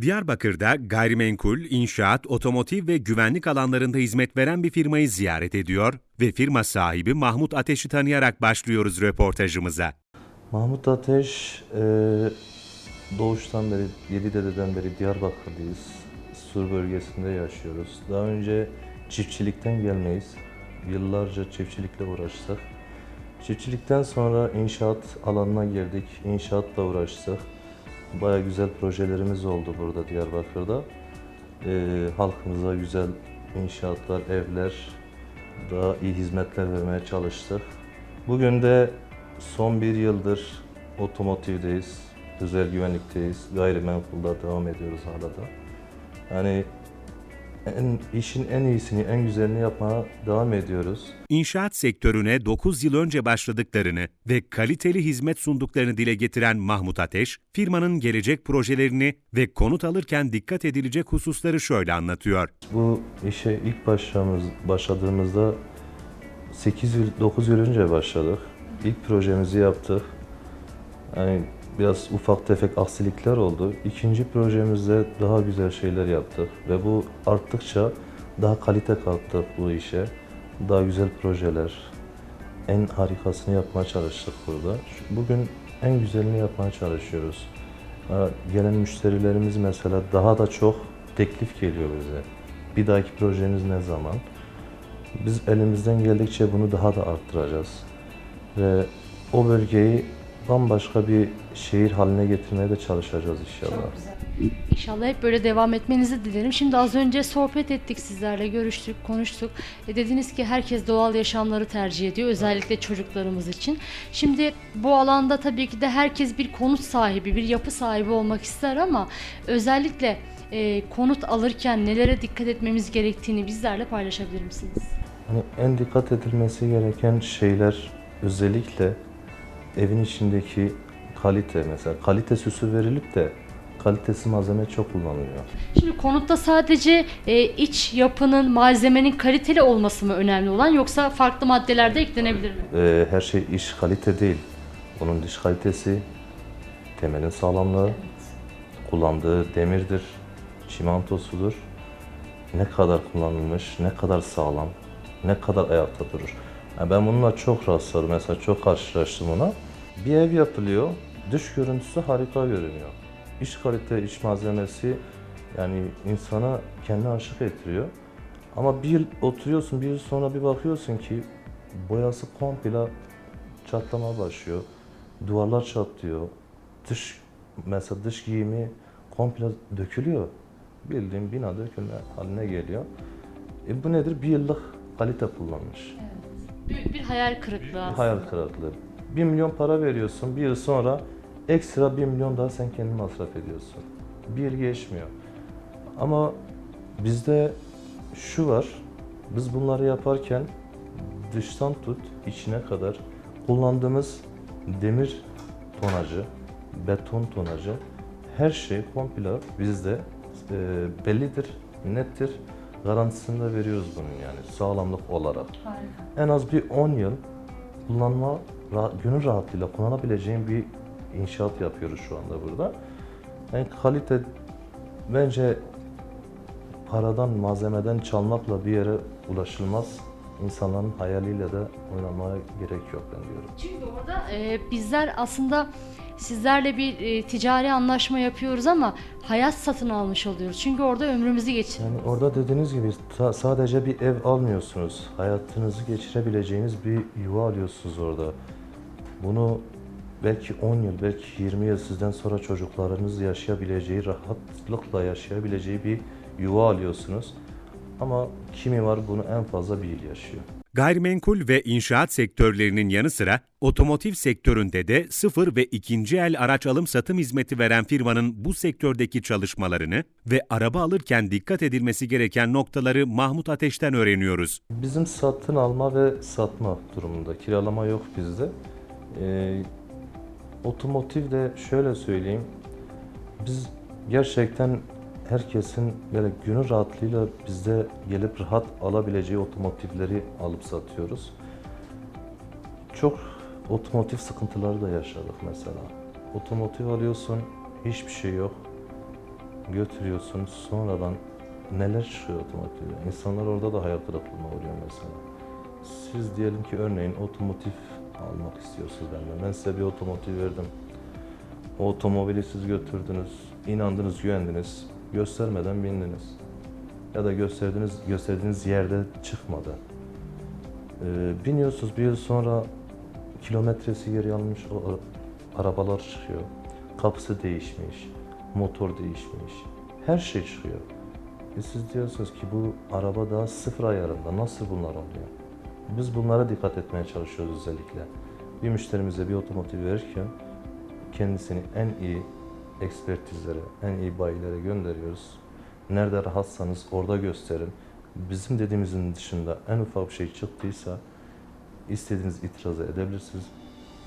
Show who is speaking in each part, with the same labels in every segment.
Speaker 1: Diyarbakır'da gayrimenkul, inşaat, otomotiv ve güvenlik alanlarında hizmet veren bir firmayı ziyaret ediyor ve firma sahibi Mahmut Ateş'i tanıyarak başlıyoruz röportajımıza.
Speaker 2: Mahmut Ateş, e, doğuştan beri, yedi dededen beri Diyarbakır'dayız. Sur bölgesinde yaşıyoruz. Daha önce çiftçilikten gelmeyiz. Yıllarca çiftçilikle uğraştık. Çiftçilikten sonra inşaat alanına girdik. İnşaatla uğraştık. Baya güzel projelerimiz oldu burada Diyarbakır'da. E, halkımıza güzel inşaatlar, evler, daha iyi hizmetler vermeye çalıştık. Bugün de son bir yıldır otomotivdeyiz, özel güvenlikteyiz, gayrimenkulda devam ediyoruz hala da. Yani en, işin en iyisini, en güzelini yapmaya devam ediyoruz.
Speaker 1: İnşaat sektörüne 9 yıl önce başladıklarını ve kaliteli hizmet sunduklarını dile getiren Mahmut Ateş, firmanın gelecek projelerini ve konut alırken dikkat edilecek hususları şöyle anlatıyor.
Speaker 2: Bu işe ilk başlamız, başladığımızda 8 yıl, 9 yıl önce başladık. İlk projemizi yaptık. Yani biraz ufak tefek aksilikler oldu. İkinci projemizde daha güzel şeyler yaptık ve bu arttıkça daha kalite kattık bu işe. Daha güzel projeler, en harikasını yapmaya çalıştık burada. Bugün en güzelini yapmaya çalışıyoruz. Gelen müşterilerimiz mesela daha da çok teklif geliyor bize. Bir dahaki projeniz ne zaman? Biz elimizden geldikçe bunu daha da arttıracağız. Ve o bölgeyi bambaşka bir şehir haline getirmeye de çalışacağız inşallah.
Speaker 3: İnşallah hep böyle devam etmenizi dilerim. Şimdi az önce sohbet ettik sizlerle, görüştük, konuştuk. E dediniz ki herkes doğal yaşamları tercih ediyor, özellikle çocuklarımız için. Şimdi bu alanda tabii ki de herkes bir konut sahibi, bir yapı sahibi olmak ister ama özellikle e, konut alırken nelere dikkat etmemiz gerektiğini bizlerle paylaşabilir misiniz?
Speaker 2: Hani en dikkat edilmesi gereken şeyler özellikle evin içindeki kalite mesela kalite süsü verilip de kalitesi malzeme çok kullanılıyor.
Speaker 3: Şimdi konutta sadece e, iç yapının, malzemenin kaliteli olması mı önemli olan yoksa farklı maddeler de eklenebilir mi?
Speaker 2: Ee, her şey iş kalite değil. Onun dış kalitesi, temelin sağlamlığı, kullandığı demirdir, çimentosudur. Ne kadar kullanılmış, ne kadar sağlam, ne kadar ayakta durur. Yani ben bununla çok rastladım. Mesela çok karşılaştım ona. Bir ev yapılıyor, dış görüntüsü harika görünüyor. İç kalite, iç malzemesi yani insana kendine aşık ettiriyor. Ama bir oturuyorsun, bir yıl sonra bir bakıyorsun ki boyası komple çatlamaya başlıyor. Duvarlar çatlıyor. Dış mesela dış giyimi komple dökülüyor. Bildiğin bina dökülme haline geliyor. E bu nedir? Bir yıllık kalite kullanmış.
Speaker 3: Büyük bir hayal kırıklığı aslında.
Speaker 2: Hayal kırıklığı. 1 milyon para veriyorsun. Bir yıl sonra ekstra 1 milyon daha sen kendin masraf ediyorsun. Bir geçmiyor. Ama bizde şu var. Biz bunları yaparken dıştan tut içine kadar kullandığımız demir tonajı, beton tonajı her şey komple bizde e, bellidir, nettir. Garantisini de veriyoruz bunun yani sağlamlık olarak
Speaker 3: Harika.
Speaker 2: en az bir 10 yıl kullanma, gönül rahatlığıyla kullanabileceğim bir inşaat yapıyoruz şu anda burada. Yani kalite bence paradan, malzemeden çalmakla bir yere ulaşılmaz. İnsanların hayaliyle de oynamaya gerek yok ben diyorum.
Speaker 3: Çünkü orada e, bizler aslında sizlerle bir e, ticari anlaşma yapıyoruz ama hayat satın almış oluyoruz. Çünkü orada ömrümüzü geçiriyoruz.
Speaker 2: Yani orada dediğiniz gibi ta- sadece bir ev almıyorsunuz. Hayatınızı geçirebileceğiniz bir yuva alıyorsunuz orada. Bunu belki 10 yıl, belki 20 yıl sizden sonra çocuklarınız yaşayabileceği, rahatlıkla yaşayabileceği bir yuva alıyorsunuz. Ama kimi var bunu en fazla bir yıl yaşıyor.
Speaker 1: Gayrimenkul ve inşaat sektörlerinin yanı sıra otomotiv sektöründe de sıfır ve ikinci el araç alım satım hizmeti veren firmanın bu sektördeki çalışmalarını ve araba alırken dikkat edilmesi gereken noktaları Mahmut Ateş'ten öğreniyoruz.
Speaker 2: Bizim satın alma ve satma durumunda. Kiralama yok bizde. Ee, otomotiv de şöyle söyleyeyim. Biz gerçekten herkesin böyle gönül rahatlığıyla bizde gelip rahat alabileceği otomotivleri alıp satıyoruz. Çok otomotiv sıkıntıları da yaşadık mesela. Otomotiv alıyorsun, hiçbir şey yok. götürüyorsun sonradan neler çıkıyor otomotivde. İnsanlar orada da hayal kırıklığına uğruyor mesela. Siz diyelim ki örneğin otomotiv almak istiyorsunuz benden. Ben size bir otomotiv verdim. O otomobili siz götürdünüz, inandınız, güvendiniz, göstermeden bindiniz. Ya da gösterdiğiniz, gösterdiğiniz yerde çıkmadı. Ee, biniyorsunuz bir yıl sonra kilometresi geri almış o arabalar çıkıyor. Kapısı değişmiş, motor değişmiş. Her şey çıkıyor. E siz diyorsunuz ki bu araba daha sıfır ayarında. Nasıl bunlar oluyor? Biz bunlara dikkat etmeye çalışıyoruz özellikle. Bir müşterimize bir otomotiv verirken kendisini en iyi ekspertizlere, en iyi bayilere gönderiyoruz. Nerede rahatsanız orada gösterin. Bizim dediğimizin dışında en ufak bir şey çıktıysa istediğiniz itirazı edebilirsiniz.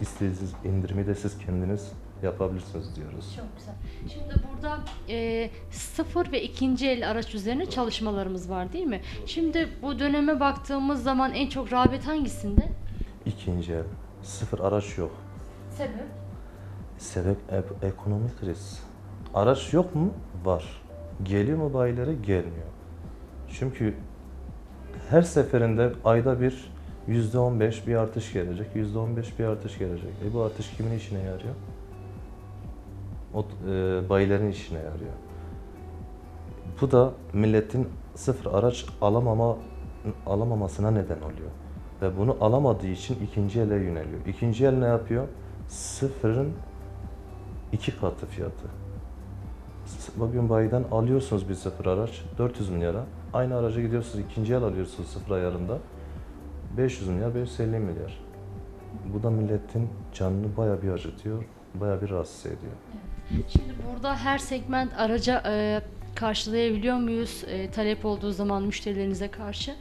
Speaker 2: İstediğiniz indirimi de siz kendiniz yapabilirsiniz diyoruz.
Speaker 3: Çok güzel. Şimdi burada e, sıfır ve ikinci el araç üzerine çalışmalarımız var değil mi? Şimdi bu döneme baktığımız zaman en çok rağbet hangisinde?
Speaker 2: İkinci el, sıfır araç yok.
Speaker 3: Sebep?
Speaker 2: Sebep e- ekonomik kriz. Araç yok mu? Var. Geliyor mu bayilere? Gelmiyor. Çünkü her seferinde ayda bir yüzde on beş bir artış gelecek, yüzde on beş bir artış gelecek. E bu artış kimin işine yarıyor? O e, bayilerin işine yarıyor. Bu da milletin sıfır araç alamama alamamasına neden oluyor. Ve bunu alamadığı için ikinci ele yöneliyor. İkinci el ne yapıyor? Sıfırın iki katı fiyatı. Bugün bayiden alıyorsunuz bir sıfır araç 400 milyara. Aynı araca gidiyorsunuz ikinci el alıyorsunuz sıfır ayarında 500 milyar 550 milyar. Bu da milletin canını bayağı bir acıtıyor, bayağı bir rahatsız ediyor.
Speaker 3: Şimdi burada her segment araca e, karşılayabiliyor muyuz e, talep olduğu zaman müşterilerinize karşı?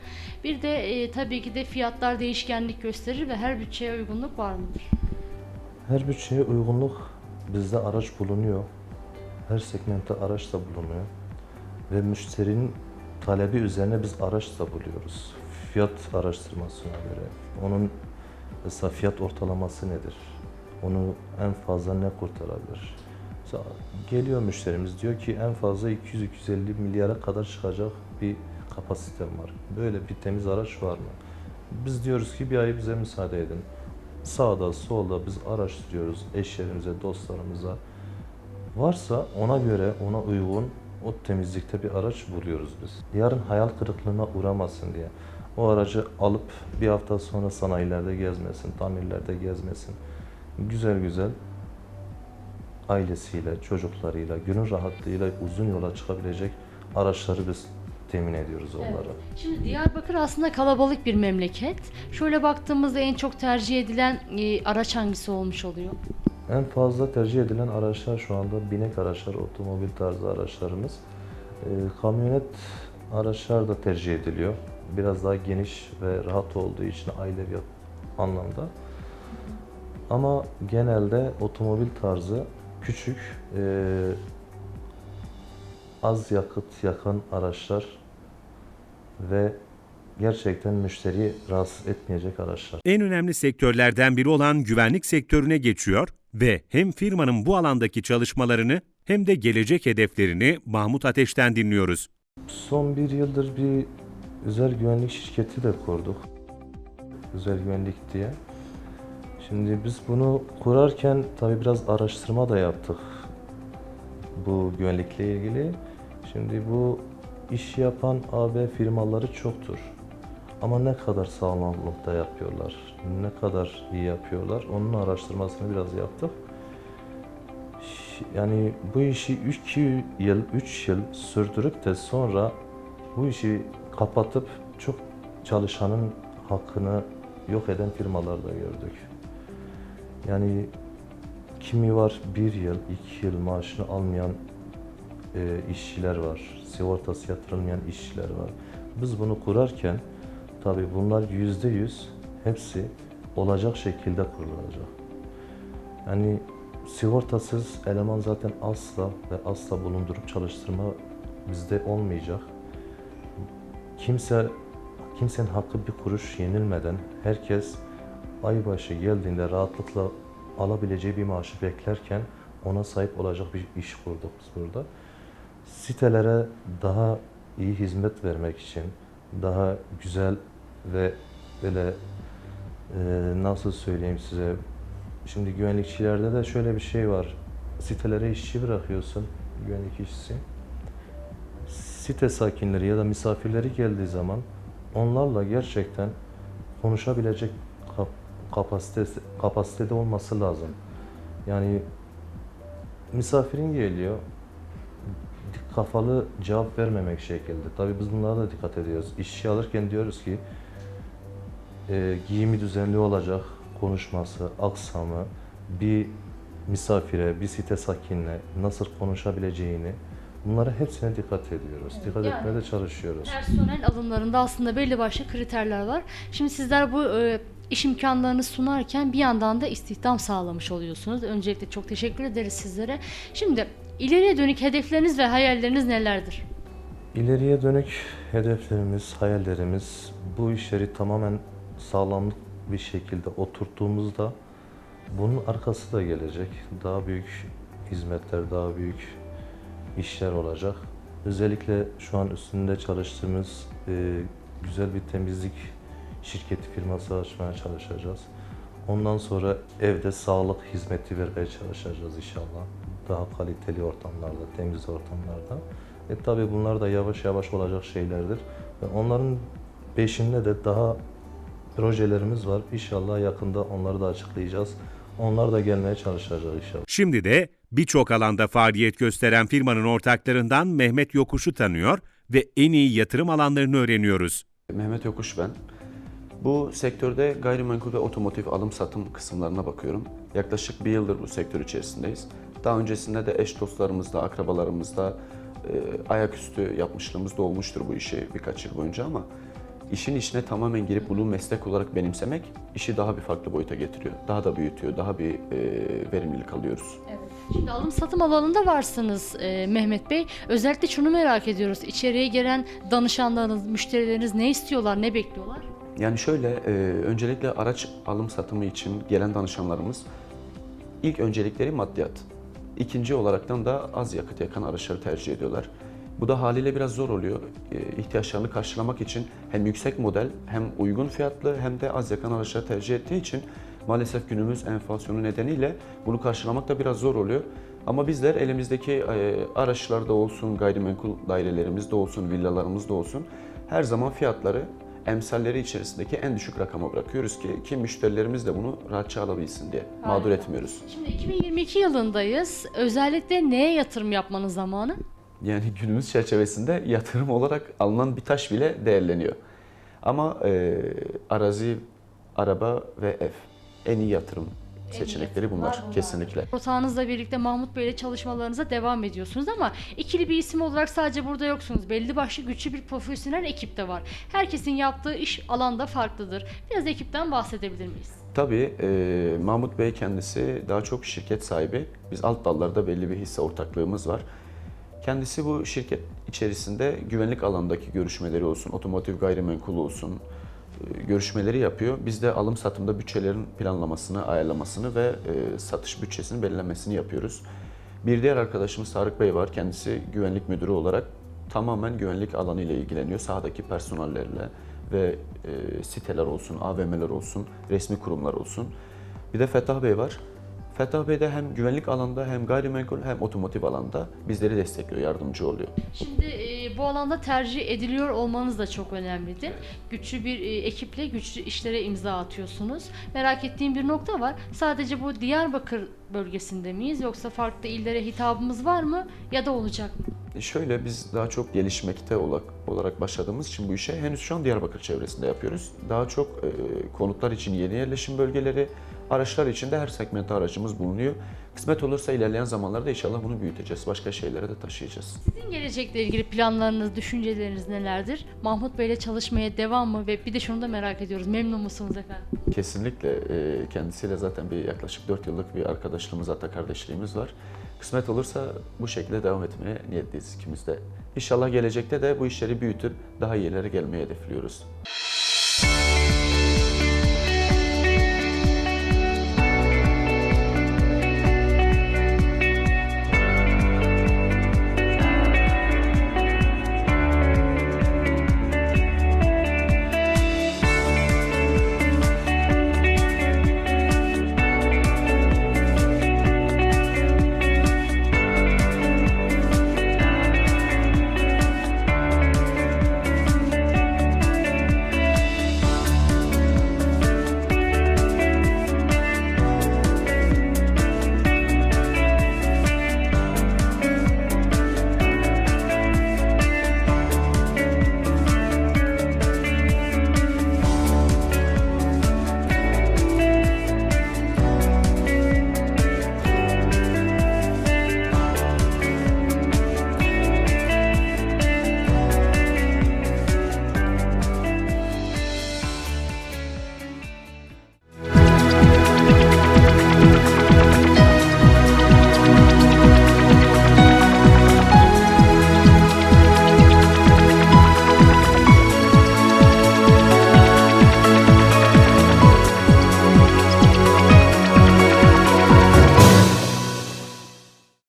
Speaker 3: Bir de e, tabii ki de fiyatlar değişkenlik gösterir ve her bütçeye uygunluk var mıdır?
Speaker 2: Her bütçeye uygunluk bizde araç bulunuyor. Her segmentte araç da bulunuyor. Ve müşterinin talebi üzerine biz araç da buluyoruz. Fiyat araştırmasına göre. Onun mesela fiyat ortalaması nedir? Onu en fazla ne kurtarabilir? Mesela geliyor müşterimiz diyor ki en fazla 200-250 milyara kadar çıkacak bir kapasitem var. Böyle bir temiz araç var mı? Biz diyoruz ki bir ay bize müsaade edin sağda solda biz araştırıyoruz eşlerimize, dostlarımıza. Varsa ona göre, ona uygun o temizlikte bir araç buluyoruz biz. Yarın hayal kırıklığına uğramasın diye. O aracı alıp bir hafta sonra sanayilerde gezmesin, tamirlerde gezmesin. Güzel güzel ailesiyle, çocuklarıyla, günün rahatlığıyla uzun yola çıkabilecek araçları biz temin ediyoruz onlara.
Speaker 3: Şimdi Diyarbakır aslında kalabalık bir memleket. Şöyle baktığımızda en çok tercih edilen e, araç hangisi olmuş oluyor?
Speaker 2: En fazla tercih edilen araçlar şu anda binek araçlar, otomobil tarzı araçlarımız. Ee, kamyonet araçlar da tercih ediliyor. Biraz daha geniş ve rahat olduğu için ailevi anlamda. Ama genelde otomobil tarzı küçük, e, az yakıt yakan araçlar ve gerçekten müşteriyi rahatsız etmeyecek araçlar.
Speaker 1: En önemli sektörlerden biri olan güvenlik sektörüne geçiyor ve hem firmanın bu alandaki çalışmalarını hem de gelecek hedeflerini Mahmut Ateş'ten dinliyoruz.
Speaker 2: Son bir yıldır bir özel güvenlik şirketi de kurduk. Özel güvenlik diye. Şimdi biz bunu kurarken tabii biraz araştırma da yaptık bu güvenlikle ilgili. Şimdi bu iş yapan AB firmaları çoktur. Ama ne kadar sağlamlıkta yapıyorlar, ne kadar iyi yapıyorlar onun araştırmasını biraz yaptık. Yani bu işi 2 yıl, 3 yıl sürdürüp de sonra bu işi kapatıp çok çalışanın hakkını yok eden firmalar da gördük. Yani kimi var bir yıl, iki yıl maaşını almayan e, işçiler var. Sigortası yatırılmayan işçiler var. Biz bunu kurarken tabii bunlar yüzde yüz hepsi olacak şekilde kurulacak. Yani sigortasız eleman zaten asla ve asla bulundurup çalıştırma bizde olmayacak. Kimse kimsenin hakkı bir kuruş yenilmeden herkes ay başı geldiğinde rahatlıkla alabileceği bir maaşı beklerken ona sahip olacak bir iş kurduk biz burada. Sitelere daha iyi hizmet vermek için, daha güzel ve böyle e, nasıl söyleyeyim size, şimdi güvenlikçilerde de şöyle bir şey var. Sitelere işçi bırakıyorsun, güvenlik işçisi. Site sakinleri ya da misafirleri geldiği zaman onlarla gerçekten konuşabilecek kap- kapasitesi, kapasitede olması lazım. Yani misafirin geliyor, dik kafalı cevap vermemek şekilde. Tabii biz bunlara da dikkat ediyoruz. İşçi alırken diyoruz ki e, giyimi düzenli olacak, konuşması, aksamı, bir misafire, bir site sakinle nasıl konuşabileceğini bunlara hepsine dikkat ediyoruz. dikkat
Speaker 3: yani-
Speaker 2: etmeye de çalışıyoruz.
Speaker 3: Personel alımlarında aslında belli başlı kriterler var. Şimdi sizler bu e, iş imkanlarını sunarken bir yandan da istihdam sağlamış oluyorsunuz. Öncelikle çok teşekkür ederiz sizlere. Şimdi ileriye dönük hedefleriniz ve hayalleriniz nelerdir?
Speaker 2: İleriye dönük hedeflerimiz, hayallerimiz bu işleri tamamen sağlamlık bir şekilde oturttuğumuzda bunun arkası da gelecek. Daha büyük hizmetler, daha büyük işler olacak. Özellikle şu an üstünde çalıştığımız e, güzel bir temizlik şirketi firması açmaya çalışacağız. Ondan sonra evde sağlık hizmeti vermeye çalışacağız inşallah. Daha kaliteli ortamlarda, temiz ortamlarda. E tabi bunlar da yavaş yavaş olacak şeylerdir. Ve onların peşinde de daha projelerimiz var. İnşallah yakında onları da açıklayacağız. Onlar da gelmeye çalışacak inşallah.
Speaker 1: Şimdi de birçok alanda faaliyet gösteren firmanın ortaklarından Mehmet Yokuş'u tanıyor ve en iyi yatırım alanlarını öğreniyoruz.
Speaker 4: Mehmet Yokuş ben. Bu sektörde gayrimenkul ve otomotiv alım satım kısımlarına bakıyorum. Yaklaşık bir yıldır bu sektör içerisindeyiz. Daha öncesinde de eş dostlarımızda, akrabalarımızda e, ayaküstü yapmışlığımız da olmuştur bu işi birkaç yıl boyunca ama işin içine tamamen girip bunu meslek olarak benimsemek işi daha bir farklı boyuta getiriyor. Daha da büyütüyor, daha bir e, verimlilik alıyoruz.
Speaker 3: Evet. Şimdi alım satım alanında varsınız e, Mehmet Bey. Özellikle şunu merak ediyoruz. İçeriye gelen danışanlarınız, müşterileriniz ne istiyorlar, ne bekliyorlar?
Speaker 4: Yani şöyle, e, öncelikle araç alım satımı için gelen danışanlarımız ilk öncelikleri maddiyat. İkinci olaraktan da az yakıt yakan araçları tercih ediyorlar. Bu da haliyle biraz zor oluyor. E, ihtiyaçlarını karşılamak için hem yüksek model hem uygun fiyatlı hem de az yakan araçları tercih ettiği için maalesef günümüz enflasyonu nedeniyle bunu karşılamak da biraz zor oluyor. Ama bizler elimizdeki e, araçlarda olsun, gayrimenkul dairelerimizde olsun, villalarımızda olsun her zaman fiyatları emsalleri içerisindeki en düşük rakama bırakıyoruz ki ki müşterilerimiz de bunu rahatça alabilsin diye mağdur
Speaker 3: Harika.
Speaker 4: etmiyoruz.
Speaker 3: Şimdi 2022 yılındayız. Özellikle neye yatırım yapmanın zamanı?
Speaker 4: Yani günümüz çerçevesinde yatırım olarak alınan bir taş bile değerleniyor. Ama e, arazi, araba ve ev en iyi yatırım seçenekleri bunlar kesinlikle.
Speaker 3: Ortağınızla birlikte Mahmut Bey ile çalışmalarınıza devam ediyorsunuz ama ikili bir isim olarak sadece burada yoksunuz. Belli başlı güçlü bir profesyonel ekip de var. Herkesin yaptığı iş alanda farklıdır. Biraz ekipten bahsedebilir miyiz?
Speaker 4: Tabii e, Mahmut Bey kendisi daha çok şirket sahibi. Biz alt dallarda belli bir hisse ortaklığımız var. Kendisi bu şirket içerisinde güvenlik alanındaki görüşmeleri olsun, otomotiv gayrimenkul olsun görüşmeleri yapıyor. Biz de alım satımda bütçelerin planlamasını, ayarlamasını ve e, satış bütçesini belirlemesini yapıyoruz. Bir diğer arkadaşımız Tarık Bey var. Kendisi güvenlik müdürü olarak tamamen güvenlik alanı ile ilgileniyor. Sahadaki personellerle ve e, siteler olsun, AVM'ler olsun, resmi kurumlar olsun. Bir de Fettah Bey var. Fettah Bey de hem güvenlik alanda hem gayrimenkul hem otomotiv alanda bizleri destekliyor, yardımcı oluyor.
Speaker 3: Şimdi e, bu alanda tercih ediliyor olmanız da çok önemlidir. Güçlü bir e, ekiple güçlü işlere imza atıyorsunuz. Merak ettiğim bir nokta var. Sadece bu Diyarbakır bölgesinde miyiz yoksa farklı illere hitabımız var mı ya da olacak mı?
Speaker 4: E Şöyle biz daha çok gelişmekte olarak, olarak başladığımız için bu işe henüz şu an Diyarbakır çevresinde yapıyoruz. Daha çok e, konutlar için yeni yerleşim bölgeleri, araçlar için de her segmentte aracımız bulunuyor. Kısmet olursa ilerleyen zamanlarda inşallah bunu büyüteceğiz. Başka şeylere de taşıyacağız.
Speaker 3: Sizin gelecekle ilgili planlarınız, düşünceleriniz nelerdir? Mahmut Bey ile çalışmaya devam mı? Ve bir de şunu da merak ediyoruz. Memnun musunuz efendim?
Speaker 4: Kesinlikle e, kendisiyle zaten bir yaklaşık 4 yıllık bir arkadaşlığımız hatta kardeşliğimiz var. Kısmet olursa bu şekilde devam etmeye niyetliyiz ikimiz de. İnşallah gelecekte de bu işleri büyütüp daha iyi yerlere gelmeyi hedefliyoruz.